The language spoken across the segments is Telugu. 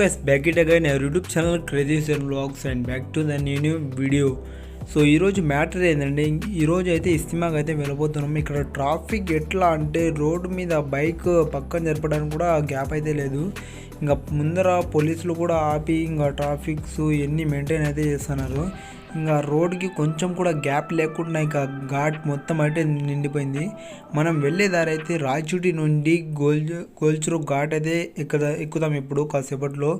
Guys back it again YouTube channel crazies and blogs and back to the new video so ఈరోజు మ్యాటర్ ఏంటంటే ఈరోజు అయితే ఇస్తిమాకి అయితే వెళ్ళిపోతున్నాం ఇక్కడ ట్రాఫిక్ ఎట్లా అంటే రోడ్డు మీద బైక్ పక్కన జరపడానికి కూడా గ్యాప్ అయితే లేదు. ఇంకా ముందర పోలీసులు కూడా ఆపి ఇంకా ట్రాఫిక్స్ ఎన్ని మెయింటైన్ అయితే చేస్తున్నారు. ఇంకా రోడ్కి కొంచెం కూడా గ్యాప్ లేకుండా ఇంకా ఘాట్ మొత్తం అయితే నిండిపోయింది. మనం వెళ్ళే దారి అయితే రాయచూటి నుండి గోల్ గోల్చురు ఘాట్ అయితే ఎక్కుద ఎక్కుదాం ఇప్పుడు కాసేపట్లో.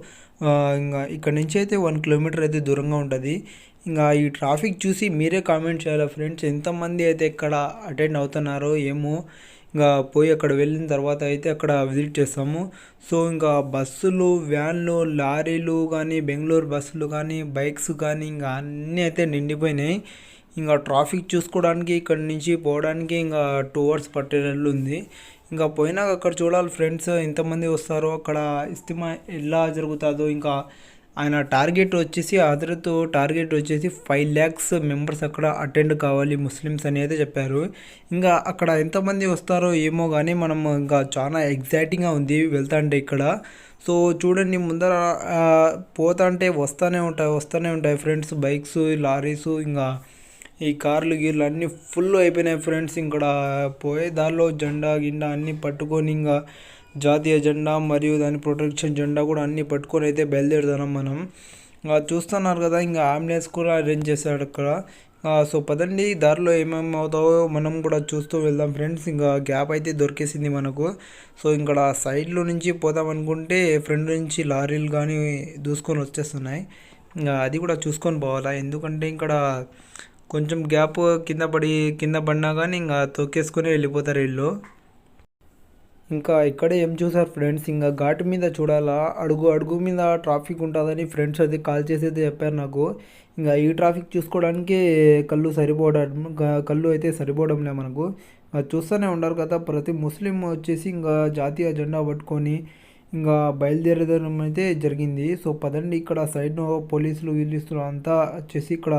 ఇంకా ఇక్కడ నుంచి అయితే వన్ కిలోమీటర్ అయితే దూరంగా ఉంటుంది. ఇంకా ఈ ట్రాఫిక్ చూసి మీరే కామెంట్ చేయాలి ఫ్రెండ్స్? ఎంతమంది అయితే ఇక్కడ అటెండ్ అవుతున్నారో ఏమో? ఇంకా పోయి అక్కడ వెళ్ళిన తర్వాత అయితే అక్కడ విజిట్ చేస్తాము. సో ఇంకా బస్సులు వ్యాన్లు లారీలు కానీ బెంగళూరు బస్సులు కానీ బైక్స్ కానీ ఇంకా అన్నీ అయితే నిండిపోయినాయి. ఇంకా ట్రాఫిక్ చూసుకోవడానికి ఇక్కడ నుంచి పోవడానికి ఇంకా టూ అవర్స్ పట్టేటట్లు ఉంది. ఇంకా పోయినాక అక్కడ చూడాలి ఫ్రెండ్స్ ఎంతమంది వస్తారో అక్కడ ఇస్తిమా ఎలా జరుగుతుందో ఇంకా ఆయన టార్గెట్ వచ్చేసి హజరత్ టార్గెట్ వచ్చేసి ఫైవ్ ల్యాక్స్ మెంబర్స్ అక్కడ అటెండ్ కావాలి ముస్లిమ్స్ అని అయితే చెప్పారు. ఇంకా అక్కడ ఎంతమంది వస్తారో ఏమో కానీ మనం ఇంకా చాలా ఎగ్జైటింగ్గా ఉంది వెళ్తాంటే ఇక్కడ. సో చూడండి ముందర పోతాంటే వస్తూనే ఉంటాయి వస్తూనే ఉంటాయి ఫ్రెండ్స్. బైక్స్ లారీస్ ఇంకా ఈ కార్లు గీర్లు అన్నీ ఫుల్ అయిపోయినాయి ఫ్రెండ్స్. ఇక్కడ పోయే దారిలో జెండా గిండా అన్నీ పట్టుకొని ఇంకా జాతీయ జెండా మరియు దాని ప్రొటెక్షన్ జెండా కూడా అన్నీ పట్టుకొని అయితే బయలుదేరుతున్నాం మనం. ఇంకా చూస్తున్నారు కదా ఇంకా అంబులెన్స్ కూడా అరేంజ్ చేశాడు అక్కడ. సో పదండి దారిలో ఏమేమి అవుతావో మనం కూడా చూస్తూ వెళ్దాం ఫ్రెండ్స్. ఇంకా గ్యాప్ అయితే దొరికేసింది మనకు. సో ఇక్కడ సైడ్లో నుంచి పోదాం అనుకుంటే ఫ్రంట్ నుంచి లారీలు కానీ దూసుకొని వచ్చేస్తున్నాయి. ఇంకా అది కూడా చూసుకొని పోవాలా? ఎందుకంటే ఇక్కడ కొంచెం గ్యాప్ కింద పడి కింద పడినా కానీ ఇంకా తొక్కేసుకొని వెళ్ళిపోతారు వీళ్ళు. ఇంకా ఇక్కడే ఏం చూసారు ఫ్రెండ్స్? ఇంకా ఘాటు మీద చూడాలా? అడుగు అడుగు మీద ట్రాఫిక్ ఉంటుందని ఫ్రెండ్స్ అది కాల్ చేసి అయితే చెప్పారు నాకు. ఇంకా ఈ ట్రాఫిక్ చూసుకోవడానికి కళ్ళు సరిపోవడం కళ్ళు అయితే సరిపోవడంలే మనకు. చూస్తూనే ఉండరు కదా ప్రతి ముస్లిం వచ్చేసి ఇంకా జాతీయ జెండా పట్టుకొని ఇంకా బయలుదేరడం అయితే జరిగింది. సో పదండి ఇక్కడ సైడ్ను పోలీసులు వీళ్ళిస్తున్నారు అంతా వచ్చేసి ఇక్కడ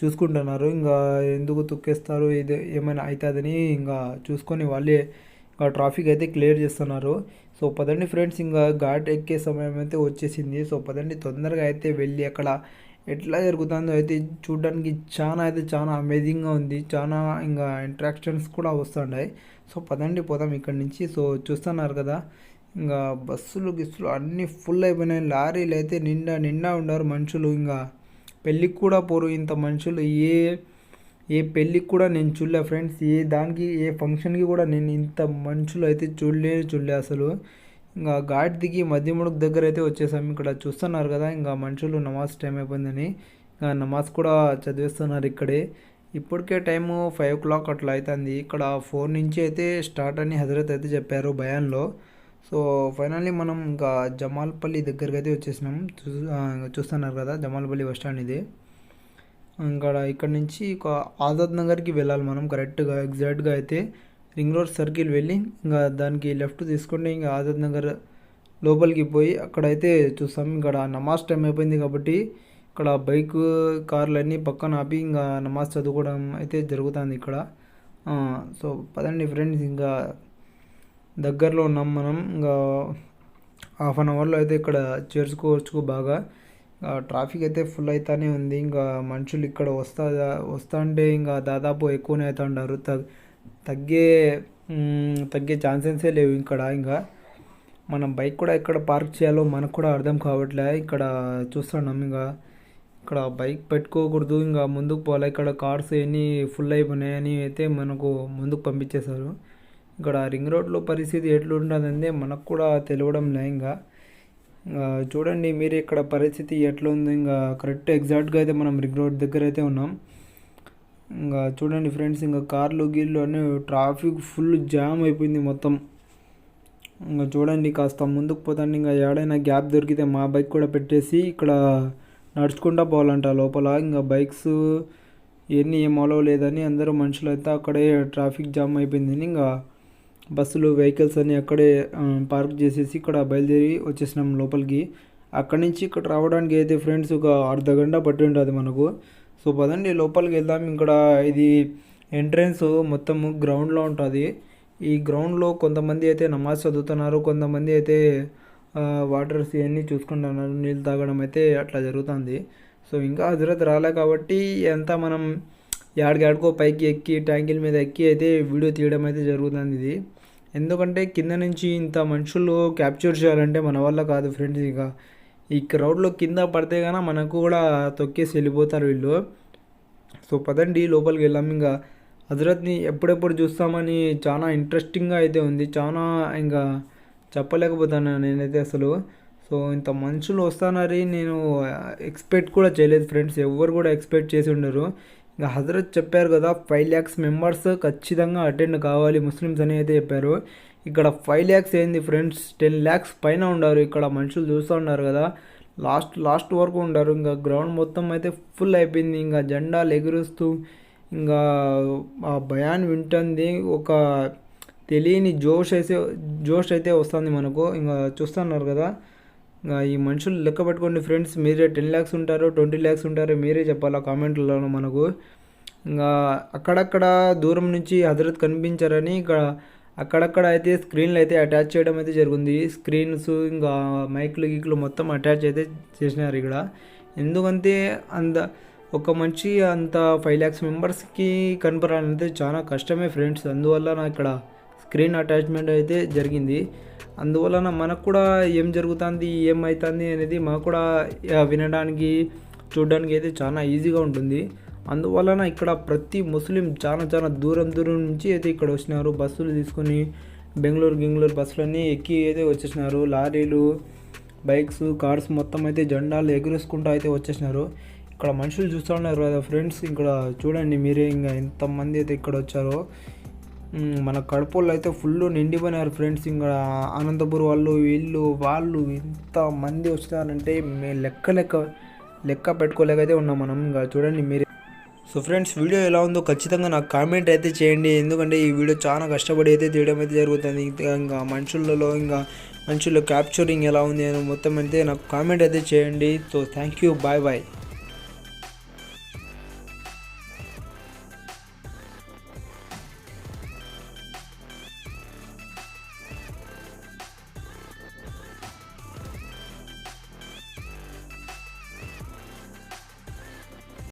చూసుకుంటున్నారు. ఇంకా ఎందుకు తొక్కేస్తారు? ఇది ఏమైనా అవుతుందని ఇంకా చూసుకొని వాళ్ళే ట్రాఫిక్ అయితే క్లియర్ చేస్తున్నారు. సో పదండి ఫ్రెండ్స్ ఇంకా ఘాట్ ఎక్కే సమయం అయితే వచ్చేసింది. సో పదండి తొందరగా అయితే వెళ్ళి అక్కడ ఎట్లా జరుగుతుందో అయితే చూడడానికి చాలా అయితే చాలా అమేజింగ్గా ఉంది. చాలా ఇంకా ఇంట్రాక్షన్స్ కూడా వస్తున్నాయి సో పదండి పోదాం ఇక్కడ నుంచి. సో చూస్తున్నారు కదా ఇంకా బస్సులు గిస్సులు అన్నీ ఫుల్ అయిపోయినాయి. లారీలు అయితే నిండా నిండా ఉన్నారు మనుషులు. ఇంకా పెళ్ళికి కూడా పోరు ఇంత మనుషులు. ఏ ఏ పెళ్ళికి కూడా నేను చూడలే ఫ్రెండ్స్. ఏ దానికి ఏ ఫంక్షన్కి కూడా నేను ఇంత మనుషులు అయితే చూడలే చూడలే అసలు. ఇంకా ఘాట్ దిగి మధ్యముడుకు దగ్గర అయితే వచ్చేసాము ఇక్కడ చూస్తున్నారు కదా ఇంకా మనుషులు నమాజ్ టైం అయిపోయిందని. ఇంకా నమాజ్ కూడా చదివిస్తున్నారు ఇక్కడే. ఇప్పటికే టైము ఫైవ్ ఓ క్లాక్ అట్లా అవుతుంది ఇక్కడ ఫోర్ నుంచి అయితే స్టార్ట్ అని హజరత్ అయితే చెప్పారు భయాన్లో సో ఫైనల్లీ మనం ఇంకా జమాల్పల్లి దగ్గరికి అయితే వచ్చేసినాం. చూ చూస్తున్నారు కదా జమాల్పల్లి బస్ స్టాండ్ ఇది. ఇక్కడ ఇక్కడ నుంచి ఒక ఆజాద్ నగర్కి వెళ్ళాలి మనం కరెక్ట్గా ఎగ్జాక్ట్గా అయితే రింగ్ రోడ్ సర్కిల్ వెళ్ళి ఇంకా దానికి లెఫ్ట్ తీసుకుంటే ఇంకా ఆజాద్ నగర్ లోపలికి పోయి అక్కడైతే చూస్తాం. ఇక్కడ నమాజ్ టైం అయిపోయింది కాబట్టి ఇక్కడ బైక్ కార్లు అన్నీ పక్కన ఆపి ఇంకా నమాజ్ చదువుకోవడం అయితే జరుగుతుంది ఇక్కడ. సో పదండి ఫ్రెండ్స్ ఇంకా దగ్గరలో ఉన్నాం మనం. ఇంకా హాఫ్ అన్ అవర్లో అయితే ఇక్కడ చేర్చుకోవచ్చు బాగా. ట్రాఫిక్ అయితే ఫుల్ అవుతానే ఉంది. ఇంకా మనుషులు ఇక్కడ వస్తా వస్తా అంటే ఇంకా దాదాపు ఎక్కువనే అవుతుంటారు తగ్ తగ్గే తగ్గే ఛాన్సెసే లేవు ఇక్కడ ఇంకా. మనం బైక్ కూడా ఎక్కడ పార్క్ చేయాలో మనకు కూడా అర్థం కావట్లే. ఇక్కడ చూస్తున్నాం ఇంకా. ఇక్కడ బైక్ పెట్టుకోకూడదు. ఇంకా ముందుకు పోవాలి. ఇక్కడ కార్స్ ఎన్ని ఫుల్ అయిపోయినాయని అయితే మనకు ముందుకు పంపించేశారు. ఇక్కడ రింగ్ రోడ్లో పరిస్థితి ఎట్లుంటుందంటే మనకు కూడా తెలియడం లే ఇంకా. చూడండి మీరు ఇక్కడ పరిస్థితి ఎట్లా ఉంది ఇంకా కరెక్ట్ ఎగ్జాక్ట్గా అయితే మనం రింగ్ రోడ్ దగ్గర అయితే ఉన్నాం. ఇంకా చూడండి ఫ్రెండ్స్ ఇంకా కార్లు గీళ్ళు అన్నీ ట్రాఫిక్ ఫుల్ జామ్ అయిపోయింది మొత్తం. ఇంకా చూడండి కాస్త ముందుకు పోతాండి. ఇంకా ఏడైనా గ్యాప్ దొరికితే మా బైక్ కూడా పెట్టేసి ఇక్కడ నడుచుకుంటా పోవాలంట లోపల. ఇంకా బైక్స్ ఇవన్నీ ఏం అలవ లేదని అందరూ మనుషులు అయితే అక్కడే ట్రాఫిక్ జామ్ అయిపోయిందని ఇంకా బస్సులు వెహికల్స్ అన్నీ అక్కడే పార్క్ చేసేసి ఇక్కడ బయలుదేరి వచ్చేసినాం లోపలికి. అక్కడి నుంచి ఇక్కడ రావడానికి అయితే ఫ్రెండ్స్ ఒక అర్ధ గంట పట్టి ఉంటుంది మనకు. సో పదండి లోపలికి వెళ్దాం. ఇక్కడ ఇది ఎంట్రన్స్ మొత్తము గ్రౌండ్లో ఉంటుంది. ఈ గ్రౌండ్లో కొంతమంది అయితే నమాజ్ చదువుతున్నారు. కొంతమంది అయితే వాటర్స్ ఇవన్నీ చూసుకుంటున్నారు. నీళ్ళు తాగడం అయితే అట్లా జరుగుతుంది. సో ఇంకా హజరత్ రాలే కాబట్టి ఎంత మనం యాడికాడికో పైకి ఎక్కి ట్యాంకిల మీద ఎక్కి అయితే వీడియో తీయడం అయితే జరుగుతుంది ఇది. ఎందుకంటే కింద నుంచి ఇంత మనుషులు క్యాప్చర్ చేయాలంటే మన వల్ల కాదు ఫ్రెండ్స్ ఇక. ఈ క్రౌడ్లో కింద పడితే కానీ మనకు కూడా తొక్కేసి వెళ్ళిపోతారు వీళ్ళు. సో పదండి లోపలికి వెళ్ళాం ఇంకా. హజరత్ని ఎప్పుడెప్పుడు చూస్తామని చాలా ఇంట్రెస్టింగ్గా అయితే ఉంది. చాలా ఇంకా చెప్పలేకపోతాను నేనైతే అసలు. సో ఇంత మనుషులు వస్తానని నేను ఎక్స్పెక్ట్ కూడా చేయలేదు ఫ్రెండ్స్. ఎవరు కూడా ఎక్స్పెక్ట్ చేసి ఉండరు. ఇంకా హజరత్ చెప్పారు కదా ఫైవ్ ల్యాక్స్ మెంబర్స్ ఖచ్చితంగా అటెండ్ కావాలి. ముస్లిమ్స్ అని అయితే చెప్పారు. ఇక్కడ ఫైవ్ ల్యాక్స్ ఏంది ఫ్రెండ్స్ టెన్ ల్యాక్స్ పైన ఉన్నారు ఇక్కడ మనుషులు చూస్తూ ఉన్నారు కదా. లాస్ట్ లాస్ట్ వరకు ఉండరు. ఇంకా గ్రౌండ్ మొత్తం అయితే ఫుల్ అయిపోయింది. ఇంకా జెండాలు ఎగురుస్తూ ఇంకా ఆ భయాన్ని వింటుంది. ఒక తెలియని జోష్ అయితే జోష్ అయితే వస్తుంది మనకు. ఇంకా చూస్తున్నారు కదా. ఈ మనుషులు లెక్క పెట్టుకోండి ఫ్రెండ్స్. మీరే టెన్ ల్యాక్స్ ఉంటారో ట్వంటీ ల్యాక్స్ ఉంటారో మీరే చెప్పాలా కామెంట్లలో మనకు. ఇంకా అక్కడక్కడ దూరం నుంచి హజరత్ కనిపించారని ఇక్కడ అక్కడక్కడ అయితే స్క్రీన్లు అయితే అటాచ్ చేయడం అయితే జరిగింది. స్క్రీన్స్ ఇంకా మైక్లు గీక్లు మొత్తం అటాచ్ అయితే చేసినారు ఇక్కడ. ఎందుకంటే అంత ఒక మంచి అంత ఫైవ్ ల్యాక్స్ మెంబర్స్కి కనపడాలంటే చాలా కష్టమే ఫ్రెండ్స్. అందువల్ల నా ఇక్కడ స్క్రీన్ అటాచ్మెంట్ అయితే జరిగింది. అందువలన మనకు కూడా ఏం జరుగుతుంది ఏమవుతుంది అనేది మాకు కూడా వినడానికి చూడడానికి అయితే చాలా ఈజీగా ఉంటుంది. అందువలన ఇక్కడ ప్రతి ముస్లిం చాలా చాలా దూరం దూరం నుంచి అయితే ఇక్కడ వచ్చినారు. బస్సులు తీసుకొని బెంగళూరు గింగళూరు బస్సులన్నీ ఎక్కి అయితే వచ్చేసినారు. లారీలు బైక్స్ కార్స్ మొత్తం అయితే జెండాలు ఎగురేసుకుంటూ అయితే వచ్చేసినారు. ఇక్కడ మనుషులు చూస్తూ ఉన్నారు కదా ఫ్రెండ్స్ ఇక్కడ చూడండి మీరే ఇంకా ఎంతమంది అయితే ఇక్కడ వచ్చారో. మన కడుపులో అయితే ఫుల్ నిండిపోయినారు ఫ్రెండ్స్. ఇంకా అనంతపురం వాళ్ళు వీళ్ళు వాళ్ళు ఇంతమంది వచ్చినారంటే మేము లెక్క లెక్క లెక్క పెట్టుకోలేకైతే ఉన్నాం మనం. ఇంకా చూడండి మీరు. సో ఫ్రెండ్స్ వీడియో ఎలా ఉందో ఖచ్చితంగా నాకు కామెంట్ అయితే చేయండి. ఎందుకంటే ఈ వీడియో చాలా కష్టపడి అయితే తీయడం అయితే జరుగుతుంది. ఇంకా మనుషులలో ఇంకా మనుషుల్లో క్యాప్చరింగ్ ఎలా ఉంది అని మొత్తం అయితే నాకు కామెంట్ అయితే చేయండి. So thank you bye bye